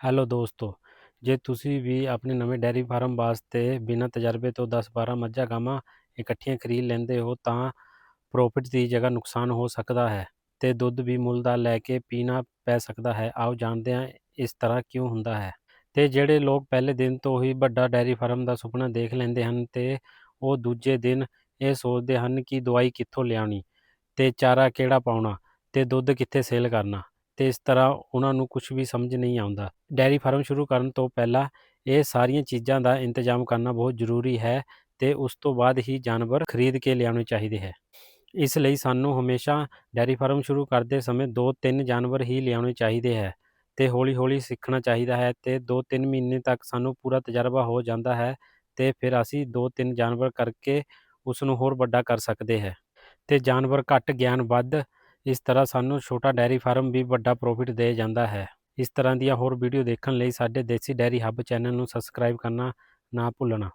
Hello ਦੋਸਤੋ, ਜੇ ਤੁਸੀਂ ਵੀ ਆਪਣੇ ਨਵੇਂ ਡੈਰੀ ਫਾਰਮ ਵਾਸਤੇ ਬਿਨਾਂ ਤਜਰਬੇ ਤੋਂ 10-12 ਮੱਝਾਂ ਗਾਵਾਂ ਇਕੱਠੀਆਂ ਖਰੀਦ ਲੈਂਦੇ ਹੋ, ਤਾਂ ਪ੍ਰੋਫਿਟ ਦੀ ਜਗ੍ਹਾ ਨੁਕਸਾਨ ਹੋ ਸਕਦਾ ਹੈ ਤੇ ਦੁੱਧ ਵੀ ਮੁੱਲ ਦਾ ਲੈ ਕੇ ਪੀਣਾ ਪੈ ਸਕਦਾ ਹੈ। ਆਓ ਜਾਣਦੇ ਹਾਂ ਇਸ ਤਰ੍ਹਾਂ ਕਿਉਂ ਹੁੰਦਾ ਹੈ। ਤੇ ਜਿਹੜੇ ਲੋਕ ਪਹਿਲੇ ਦਿਨ ਤੋਂ ਹੀ ਵੱਡਾ ਡੈਰੀ ਫਾਰਮ ਦਾ ਸੁਪਨਾ ਦੇਖ ਲੈਂਦੇ ਹਨ ਤੇ ਉਹ ਦੂਜੇ ਦਿਨ ਇਹ ਸੋਚਦੇ ਹਨ ਕਿ ਦਵਾਈ ਕਿੱਥੋਂ ਲਿਆਉਣੀ ਤੇ ਚਾਰਾ ਕਿਹੜਾ ਪਾਉਣਾ ਤੇ ਦੁੱਧ ਕਿੱਥੇ ਸੇਲ ਕਰਨਾ। ਤੇ ਇਸ ਤਰ੍ਹਾਂ ਉਹਨਾਂ ਨੂੰ ਕੁਝ ਵੀ ਸਮਝ ਨਹੀਂ ਆਉਂਦਾ। ਡੈਰੀ ਫਾਰਮ ਸ਼ੁਰੂ ਕਰਨ ਤੋਂ ਪਹਿਲਾਂ ਇਹ ਸਾਰੀਆਂ ਚੀਜ਼ਾਂ ਦਾ ਇੰਤਜ਼ਾਮ ਕਰਨਾ ਬਹੁਤ ਜ਼ਰੂਰੀ ਹੈ ਤੇ ਉਸ ਤੋਂ ਬਾਅਦ ਹੀ ਜਾਨਵਰ ਖਰੀਦ ਕੇ ਲਿਆਉਣੇ ਚਾਹੀਦੇ ਹੈ। ਇਸ ਲਈ ਸਾਨੂੰ ਹਮੇਸ਼ਾ ਡੈਰੀ ਫਾਰਮ ਸ਼ੁਰੂ ਕਰਦੇ ਸਮੇਂ 2-3 ਜਾਨਵਰ ਹੀ ਲਿਆਉਣੇ ਚਾਹੀਦੇ ਹੈ ਤੇ ਹੌਲੀ-ਹੌਲੀ ਸਿੱਖਣਾ ਚਾਹੀਦਾ ਹੈ ਤੇ 2-3 ਮਹੀਨੇ ਤੱਕ ਸਾਨੂੰ ਪੂਰਾ ਤਜਰਬਾ ਹੋ ਜਾਂਦਾ ਹੈ ਤੇ ਫਿਰ ਅਸੀਂ 2-3 ਜਾਨਵਰ ਕਰਕੇ ਉਸ ਨੂੰ ਹੋਰ ਵੱਡਾ ਕਰ ਸਕਦੇ ਹੈ। ਤੇ ਜਾਨਵਰ ਘੱਟ ਗਿਆਨ ਵੱਧ ਇਸ ਤਰ੍ਹਾਂ ਸਾਨੂੰ ਛੋਟਾ ਡੈਰੀ ਫਾਰਮ ਵੀ ਵੱਡਾ ਪ੍ਰੋਫਿਟ ਦੇ ਜਾਂਦਾ ਹੈ। ਇਸ ਤਰ੍ਹਾਂ ਦੀਆਂ ਹੋਰ ਵੀਡੀਓ ਦੇਖਣ ਲਈ ਸਾਡੇ ਦੇਸੀ ਡੈਰੀ ਹੱਬ ਚੈਨਲ ਨੂੰ ਸਬਸਕ੍ਰਾਈਬ ਕਰਨਾ ਨਾ ਭੁੱਲਣਾ।